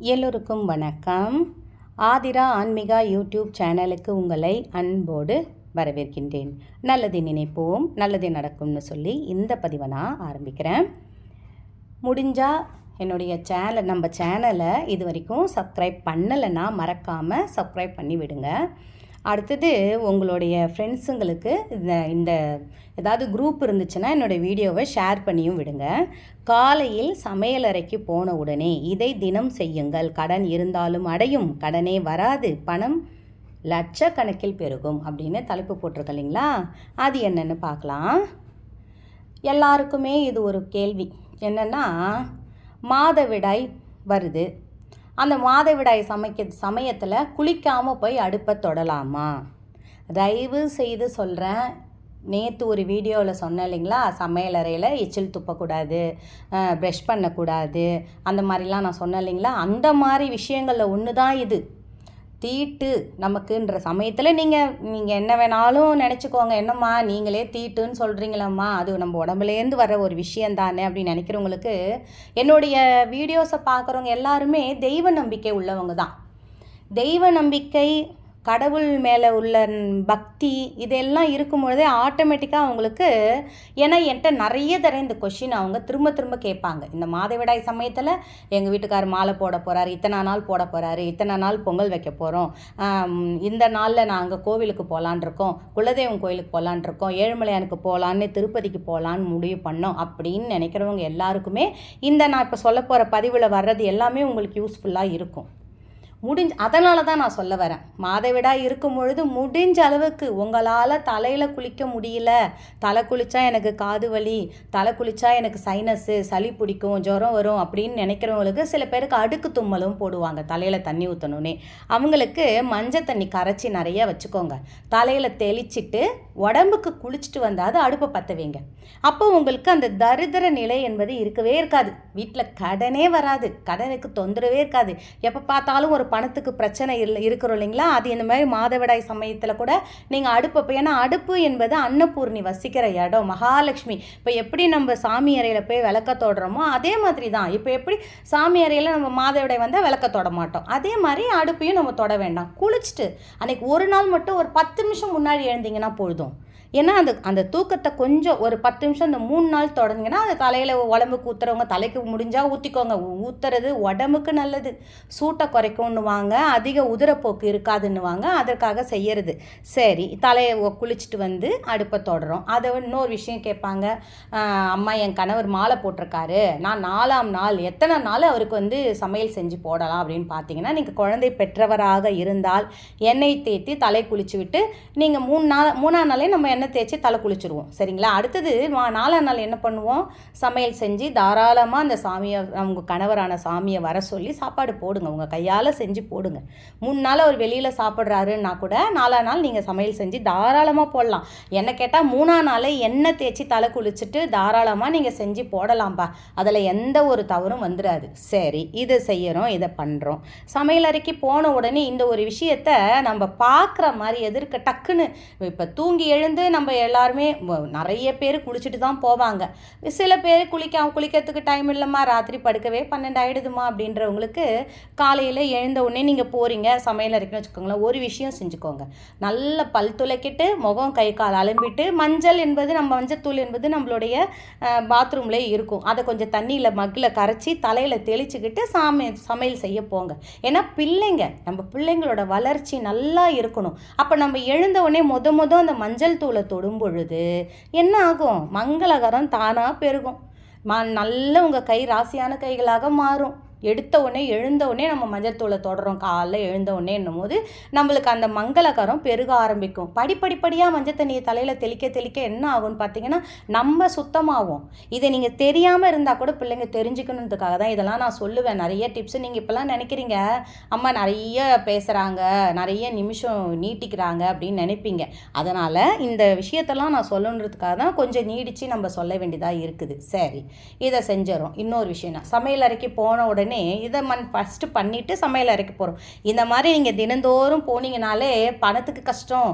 எல்லோருக்கும் வணக்கம். ஆதிரா ஆன்மீகா யூடியூப் சேனலுக்கு உங்களை அன்போடு வரவேற்கின்றேன். நல்லது நினைப்போம் நல்லது நடக்கும்னு சொல்லி இந்த பதிவை நான் ஆரம்பிக்கிறேன். முடிஞ்சால் என்னுடைய சேனல் நம்ம சேனலை இது வரைக்கும் சப்ஸ்கிரைப் பண்ணலைன்னா மறக்காமல் சப்ஸ்கிரைப் பண்ணி விடுங்க. அடுத்தது உங்களுடைய ஃப்ரெண்ட்ஸுங்களுக்கு இந்த இந்த ஏதாவது குரூப் இருந்துச்சுன்னா என்னோடய வீடியோவை ஷேர் பண்ணியும் விடுங்க. காலையில் சமையலறைக்கு போன உடனே இதை தினம் செய்யுங்கள். கடன் இருந்தாலும் அடையும். கடனே வராது. பணம் லட்சக்கணக்கில் பெருகும் அப்படின்னு தலைப்பு போட்டிருக்க இல்லைங்களா? அது என்னென்னு பார்க்கலாம். எல்லாருக்குமே இது ஒரு கேள்வி. என்னென்னா மாதவிடாய் வருது. அந்த மாதவிடாய் சமைக்க சமயத்தில் குளிக்காமல் போய் அடுப்பை தொடலாமா? தயவு செய்து சொல்கிறேன் நேற்று ஒரு வீடியோவில் சொன்னேன் இல்லைங்களா? சமையலறையில் எச்சில் துப்பக்கூடாது ப்ரெஷ் பண்ணக்கூடாது அந்த மாதிரிலாம் நான் சொன்னேன் இல்லைங்களா? அந்த மாதிரி விஷயங்களில் ஒன்று தான் இது. தீட்டு நமக்குன்ற சமயத்தில் நீங்கள் நீங்கள் என்ன வேணாலும் நினச்சிக்கோங்க. என்னம்மா நீங்களே தீட்டுன்னு சொல்கிறீங்களம்மா அது நம்ம உடம்புலேருந்து வர ஒரு விஷயம் தானே அப்படின்னு நினைக்கிறவங்களுக்கு என்னுடைய வீடியோஸை பார்க்குறவங்க எல்லாருமே தெய்வ நம்பிக்கை உள்ளவங்க தான். தெய்வ நம்பிக்கை கடவுள் மேலே உள்ள பக்தி இதெல்லாம் இருக்கும் பொழுதே ஆட்டோமேட்டிக்காக அவங்களுக்கு ஏன்னா என்கிட்ட நிறைய தர இந்த கொஷின் அவங்க திரும்ப திரும்ப கேட்பாங்க. இந்த மாதவிடாய் சமயத்தில் எங்கள் வீட்டுக்கார் மாலை போட போகிறாரு இத்தனை நாள் போட போகிறாரு இத்தனை நாள் பொங்கல் வைக்க போகிறோம் இந்த நாளில் நாங்கள் கோவிலுக்கு போகலான்ருக்கோம் குலதெய்வம் கோயிலுக்கு போகலான்ருக்கோம் ஏழுமலையானுக்கு போகலான்னு திருப்பதிக்கு போகலான்னு முடிவு பண்ணோம் அப்படின்னு நினைக்கிறவங்க எல்லாருக்குமே இந்த நான் இப்போ சொல்ல போகிற பதிவில் வர்றது எல்லாமே உங்களுக்கு யூஸ்ஃபுல்லாக இருக்கும். முடிஞ்ச அதனால தான் நான் சொல்ல வரேன். மாதவிடாய் இருக்கும் பொழுது முடிஞ்ச அளவுக்கு உங்களால் தலையில் குளிக்க முடியல. தலை குளித்தா எனக்கு காது வலி தலை குளித்தா எனக்கு சைனஸு சளி பிடிக்கும் ஜுரம் வரும் அப்படின்னு நினைக்கிறவங்களுக்கு சில பேருக்கு அடுக்கு தும்மலும் போடுவாங்க தலையில் தண்ணி ஊற்றணுன்னே அவங்களுக்கு மஞ்சள் தண்ணி கரைச்சி நிறைய வச்சுக்கோங்க. தலையில் தெளிச்சிட்டு உடம்புக்கு குளிச்சுட்டு வந்தால் அடுப்பை பற்ற வைங்க அப்போ உங்களுக்கு அந்த தரித்திர நிலை என்பது இருக்கவே இருக்காது. வீட்டில் கடனே வராது. கடனுக்கு தொந்தரவே இருக்காது. எப்போ பார்த்தாலும் ஒரு பணத்துக்கு பிரச்சனை இல்லை இருக்கிறோம் இல்லைங்களா? அது இந்த மாதிரி மாதவிடாய் சமயத்தில் கூட நீங்கள் அடுப்பு ஏன்னா அடுப்பு என்பது அன்னபூர்ணி வசிக்கிற இடம் மகாலட்சுமி. இப்போ எப்படி நம்ம சாமி அறையில் போய் விளக்க தோடுறோமோ அதே மாதிரி தான் இப்போ எப்படி சாமி அறையில் நம்ம மாதவிடாய் வந்தால் விளக்க தொட மாட்டோம். அதே மாதிரி அடுப்பையும் நம்ம தொட வேண்டாம். குளிச்சுட்டு அன்றைக்கி ஒரு நாள் மட்டும் ஒரு பத்து நிமிஷம் முன்னாடி எழுந்தீங்கன்னா பொழுதும் ஏன்னா அந்த அந்த தூக்கத்தை கொஞ்சம் ஒரு பத்து நிமிஷம் அந்த மூணு நாள் தொடங்குங்கன்னா அந்த தலையில் உடம்புக்கு ஊற்றுறவங்க தலைக்கு முடிஞ்சால் ஊற்றிக்கோங்க ஊற்றுறது உடம்புக்கு நல்லது. சூட்டை குறைக்கும்னுவாங்க அதிக உதிரப்போக்கு இருக்காதுன்னுவாங்க அதற்காக செய்யறது. சரி தலையை குளிச்சுட்டு வந்து அடுப்பை தொடரும் அதை இன்னொரு விஷயம் கேட்பாங்க அம்மா என் கணவர் மாலை போட்டிருக்காரு. நான் நாலாம் நாள் எத்தனை நாள் அவருக்கு வந்து சமையல் செஞ்சு போடலாம்? அப்படின்னு பார்த்தீங்கன்னா நீங்கள் குழந்தை பெற்றவராக இருந்தால் எண்ணெய் தேத்தி தலை குளிச்சு விட்டு நீங்கள் மூணு நாள் மூணாம் நாளே நம்ம எண்ணெய் தேய்ச்சி தலை குளிச்சுருவோம். சரிங்களா? அடுத்தது நாலாம் நாள் என்ன பண்ணுவோம்? சமையல் செஞ்சு தாராளமாக அந்த சாமியை அவங்க கணவரான சாமியை வர சொல்லி சாப்பாடு போடுங்க. உங்கள் கையால் செஞ்சு போடுங்க. மூணு நாள் அவர் வெளியில் சாப்பிட்றாருன்னா கூட நாலாம் நாள் நீங்கள் சமையல் செஞ்சு தாராளமாக போடலாம். என்ன கேட்டால் மூணாம் நாளே எண்ணெய் தேய்ச்சி தலை குளிச்சுட்டு தாராளமாக நீங்கள் செஞ்சு போடலாம்ப்பா அதில் எந்த ஒரு தவறும் வந்துடாது சரி இதை செய்கிறோம் இதை பண்ணுறோம் சமையல் அறைக்கு போன உடனே இந்த ஒரு விஷயத்தை நம்ம பார்க்குற மாதிரி எதிர்க்க டக்குன்னு இப்போ தூங்கி எழுந்து நம்ம எல்லாருமே நிறைய பேர் குளிச்சுட்டு தான் போவாங்க. சில பேர் குளிக்க குளிக்கிறதுக்கு டைம் இல்லைம்மா ராத்திரி படுக்கவே பன்னெண்டு ஆகிடுதுமா அப்படின்றவங்களுக்கு காலையில் எழுந்த உடனே நீங்கள் போகிறீங்க சமையல் அறைக்குன்னு வச்சுக்கோங்களேன் ஒரு விஷயம் செஞ்சுக்கோங்க. நல்ல பல் துளைக்கிட்டு முகம் கை கால் அலம்பிட்டு மஞ்சள் என்பது நம்ம மஞ்சள் தூள் என்பது நம்மளுடைய பாத்ரூம்லேயே இருக்கும். அதை கொஞ்சம் தண்ணியில் மக்கில் கரைச்சி தலையில் தெளிச்சுக்கிட்டு சாமி சமையல் செய்ய போங்க. ஏன்னா பிள்ளைங்க நம்ம பிள்ளைங்களோட வளர்ச்சி நல்லா இருக்கணும். அப்போ நம்ம எழுந்த உடனே முத மொதல் அந்த மஞ்சள் தூளை தொடும் பொழுது என்ன ஆகும்? மங்களகரம் தானாக பெருகும். மா நல்ல உங்கள் கை ராசியான கைகளாக மாறும். எடுத்த உடனே எழுந்த உடனே நம்ம மஞ்சத்தூளை தொடறோம். காலைல எழுந்த உடனே என்னும் போது நம்மளுக்கு அந்த மங்களகரம் பெருக ஆரம்பிக்கும். படிப்படிப்படியாக மஞ்சள் தண்ணியை தலையில் தெளிக்க தெளிக்க என்ன ஆகும்னு பார்த்தீங்கன்னா நம்ம சுத்தமாகும் இதை நீங்கள் தெரியாமல் இருந்தால் கூட பிள்ளைங்க தெரிஞ்சுக்கணுன்றதுக்காக தான் இதெல்லாம் நான் சொல்லுவேன். நிறைய டிப்ஸ் நீங்கள் இப்போல்லாம் நினைக்கிறீங்க. அம்மா நிறைய பேசுகிறாங்க நிறைய நிமிஷம் நீட்டிக்கிறாங்க அப்படின்னு நினைப்பீங்க. அதனால் இந்த விஷயத்தெல்லாம் நான் சொல்லணுன்றதுக்காக தான் கொஞ்சம் நீடித்து நம்ம சொல்ல வேண்டியதாக இருக்குது. சரி இதை செஞ்சிடும் இன்னொரு விஷயம் சமையல் அறைக்கு போன உடனே உடனே இதை மண் ஃபஸ்ட்டு பண்ணிவிட்டு சமையல் அறைக்கு போகிறோம் இந்த மாதிரி நீங்கள் தினந்தோறும் போனீங்கனாலே பணத்துக்கு கஷ்டம்.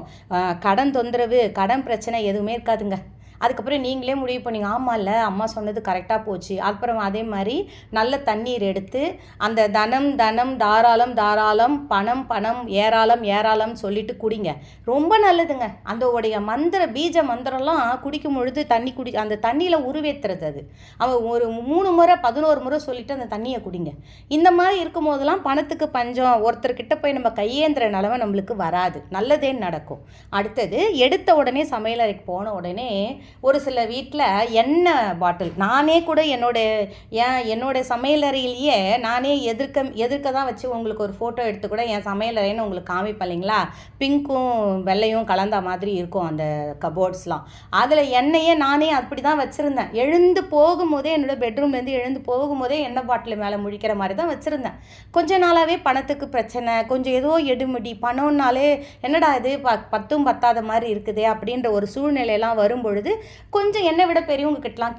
கடன் தொந்தரவு கடன் பிரச்சனை எதுவுமே இருக்காதுங்க. அதுக்கப்புறம் நீங்களே முடிவு பண்ணீங்க. ஆமாம் இல்லை அம்மா சொன்னது கரெக்டாக போச்சு. அப்புறம் அதே மாதிரி நல்ல தண்ணீர் எடுத்து அந்த தனம் தனம் தாராளம் தாராளம் பணம் பணம் ஏராளம் ஏராளம் சொல்லிட்டு குடிங்க. ரொம்ப நல்லதுங்க. அந்த உடைய மந்திர பீஜ மந்திரம்லாம் குடிக்கும் பொழுது தண்ணி குடி அந்த தண்ணியில் உருவேத்துறது அது. அவன் ஒரு மூணு முறை பதினோரு முறை சொல்லிட்டு அந்த தண்ணியை குடிங்க. இந்த மாதிரி இருக்கும் போதெல்லாம் பணத்துக்கு பஞ்சம். ஒருத்தர்கிட்ட போய் நம்ம கையேந்திர நிலமை நம்மளுக்கு வராது. நல்லதே நடக்கும். அடுத்தது எடுத்த உடனே சமையலறைக்கு போன உடனே ஒரு சில வீட்டில் எண்ணெய் பாட்டில். நானே கூட என்னோடய ஏன் என்னோடய சமையலறையிலேயே நானே எதிர்க்க எதிர்க்க தான் வச்சு உங்களுக்கு ஒரு ஃபோட்டோ எடுத்து கூட என் சமையலறைன்னு உங்களுக்கு காமிப்பேன் இல்லைங்களா? பிங்க்கும் வெள்ளையும் கலந்த மாதிரி இருக்கும் அந்த கபோர்ட்ஸ்லாம் அதில் எண்ணெயே நானே அப்படி தான் வச்சுருந்தேன். எழுந்து போகும்போதே என்னோட பெட்ரூம்லேருந்து எழுந்து போகும்போதே எண்ணெய் பாட்டில் மேலே முழிக்கிற மாதிரி தான் வச்சுருந்தேன். கொஞ்ச நாளாகவே பணத்துக்கு பிரச்சனை கொஞ்சம் ஏதோ எடுமுடி பணம்னாலே என்னடா இது ப பத்தும் பத்தாத மாதிரி இருக்குதே அப்படின்ற ஒரு சூழ்நிலையெல்லாம் வரும்பொழுது கொஞ்சம் என்னை விட பெரியவங்க கிட்டலாம்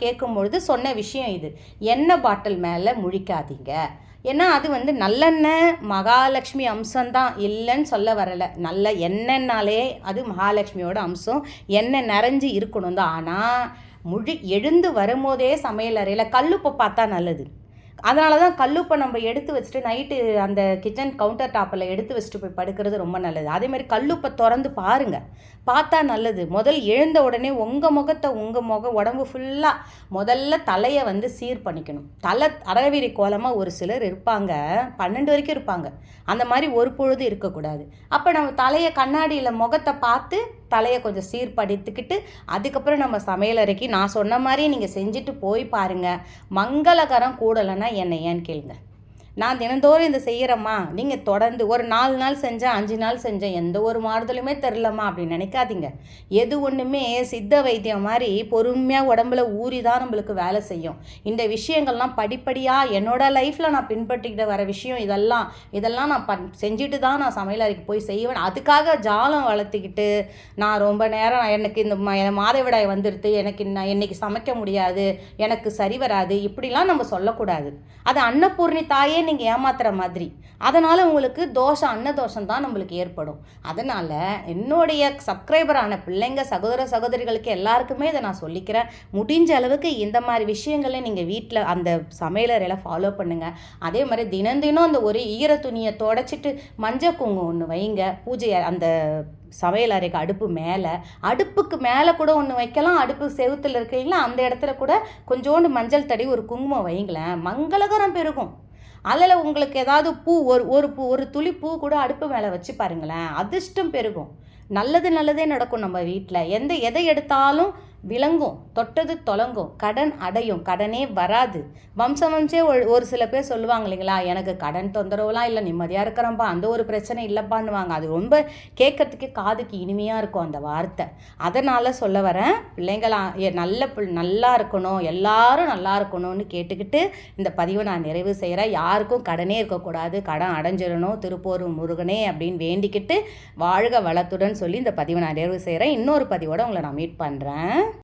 சொன்ன விஷயம் இது. எண்ணெய் பாட்டில் மேலே முழிக்காதீங்க. ஏன்னா அது வந்து நல்லெண்ணெய் மகாலட்சுமி அம்சம்தான் இல்லைன்னு சொல்ல வரலை. நல்ல எண்ணெய்னாலே அது மகாலட்சுமியோட அம்சம். எண்ணெய் நிறைஞ்சு இருக்கணும் தான் ஆனால் முழி எழுந்து வரும்போதே சமையல் அறையில் கல்லுப்பை பார்த்தா நல்லது. அதனால தான் கல்லுப்பை நம்ம எடுத்து வச்சுட்டு நைட்டு அந்த கிச்சன் கவுண்டர் டாப்பில் எடுத்து வச்சுட்டு போய் படுக்கிறது ரொம்ப நல்லது. அதேமாதிரி கல்லுப்பை திறந்து பாருங்கள் பார்த்தா நல்லது. முதல் எழுந்த உடனே உங்கள் முகத்தை உங்கள் முகம் உடம்பு ஃபுல்லாக முதல்ல தலையை வந்து சீர் பண்ணிக்கணும். தலை அறவிரி கோலமாக ஒரு சிலர் இருப்பாங்க. பன்னெண்டு வரைக்கும் இருப்பாங்க. அந்த மாதிரி ஒரு பொழுது இருக்கக்கூடாது. அப்போ நம்ம தலையை கண்ணாடியில் முகத்தை பார்த்து தலையை கொஞ்சம் சீர்படுத்திக்கிட்டு அதுக்கப்புறம் நம்ம சமையலறைக்கு நான் சொன்ன மாதிரி நீங்கள் செஞ்சுட்டு போய் பாருங்கள் மங்களகரம் கூடலைன்னா என்னை ஏன்னு கேளுங்கள் நான் தினந்தோறும் இதை செய்கிறேம்மா நீங்கள் தொடர்ந்து ஒரு நாலு நாள் செஞ்சேன் அஞ்சு நாள் செஞ்சேன் எந்த ஒரு மாறுதலுமே தெரிலம்மா அப்படின்னு நினைக்காதீங்க. எது ஒன்றுமே சித்த வைத்தியம் மாதிரி பொறுமையாக உடம்புல ஊறி தான் நம்மளுக்கு வேலை செய்யும். இந்த விஷயங்கள்லாம் படிப்படியாக என்னோட லைஃப்பில் நான் பின்பற்றிக்கிட்டு வர விஷயம் இதெல்லாம். இதெல்லாம் நான் பண் செஞ்சுட்டு தான் நான் சமையலறைக்கு போய் செய்வேன். அதுக்காக ஜாலம் வளர்த்துக்கிட்டு நான் ரொம்ப நேரம் எனக்கு இந்த மாதவிடாய் வந்துடுது எனக்கு நான் இன்னைக்கு சமைக்க முடியாது. எனக்கு சரி வராது. இப்படிலாம் நம்ம சொல்லக்கூடாது. அது அன்னபூர்ணி தாயே நீங்கள் ஏமாத்துற மாதிரி. அதனால் உங்களுக்கு தோஷம் அன்னதோஷம் தான் நம்மளுக்கு ஏற்படும். அதனால் என்னுடைய சப்ஸ்கிரைபரான பிள்ளைங்க சகோதர சகோதரிகளுக்கு எல்லாருக்குமே இதை நான் சொல்லிக்கிறேன். முடிஞ்ச அளவுக்கு இந்த மாதிரி விஷயங்களை நீங்கள் வீட்டில் அந்த சமையலறையில் ஃபாலோ பண்ணுங்கள் அதே மாதிரி தினம் தினம் அந்த ஒரு ஈர துணியை தொடச்சிட்டு மஞ்சள் குங்குமம் ஒன்று வைங்க. பூஜை அந்த சமையல் அறைக்கு அடுப்பு மேலே. அடுப்புக்கு மேலே கூட ஒன்று வைக்கலாம். அடுப்பு செவுத்தில் இருக்கீங்களா அந்த இடத்துல கூட கொஞ்சோண்டு மஞ்சள் தடி ஒரு குங்குமம் வைங்களேன். மங்களகரம் பெருகும். அதில் உங்களுக்கு ஏதாவது பூ ஒரு ஒரு பூ ஒரு துளி பூ கூட அடுப்பு மேலே வச்சு பாருங்களேன் அதிர்ஷ்டம் பெருகும். நல்லது நல்லதே நடக்கும் நம்ம வீட்டில் எந்த எதை எடுத்தாலும் விளங்கும் தொட்டது தொலங்கும் கடன் அடையும் கடனே வராது. வம்சம் வம்சே ஒரு ஒரு சில பேர் சொல்லுவாங்க இல்லைங்களா எனக்கு கடன் தொந்தரவுலாம் இல்லை நிம்மதியாக இருக்கிறோம்ப்பா அந்த ஒரு பிரச்சனை இல்லைப்பான்னுவாங்க. அது ரொம்ப கேட்கறதுக்கே காதுக்கு இனிமையாக இருக்கும் அந்த வார்த்தை. அதனால் சொல்ல வரேன் பிள்ளைங்களா எ- நல்ல நல்லா இருக்கணும் எல்லாரும் நல்லா இருக்கணும்னு கேட்டுக்கிட்டு இந்த பதிவை நான் நிறைவு செய்கிறேன் யாருக்கும் கடனே இருக்கக்கூடாது கடன் அடைஞ்சிடணும் திருப்பூர் முருகனே அப்படின்னு வேண்டிக்கிட்டு வாழ்க வளத்துடன் சொல்லி இந்த பதிவை நான் நிறைவு செய்கிறேன் இன்னொரு பதிவோடு உங்களை நான் மீட் பண்ணுறேன்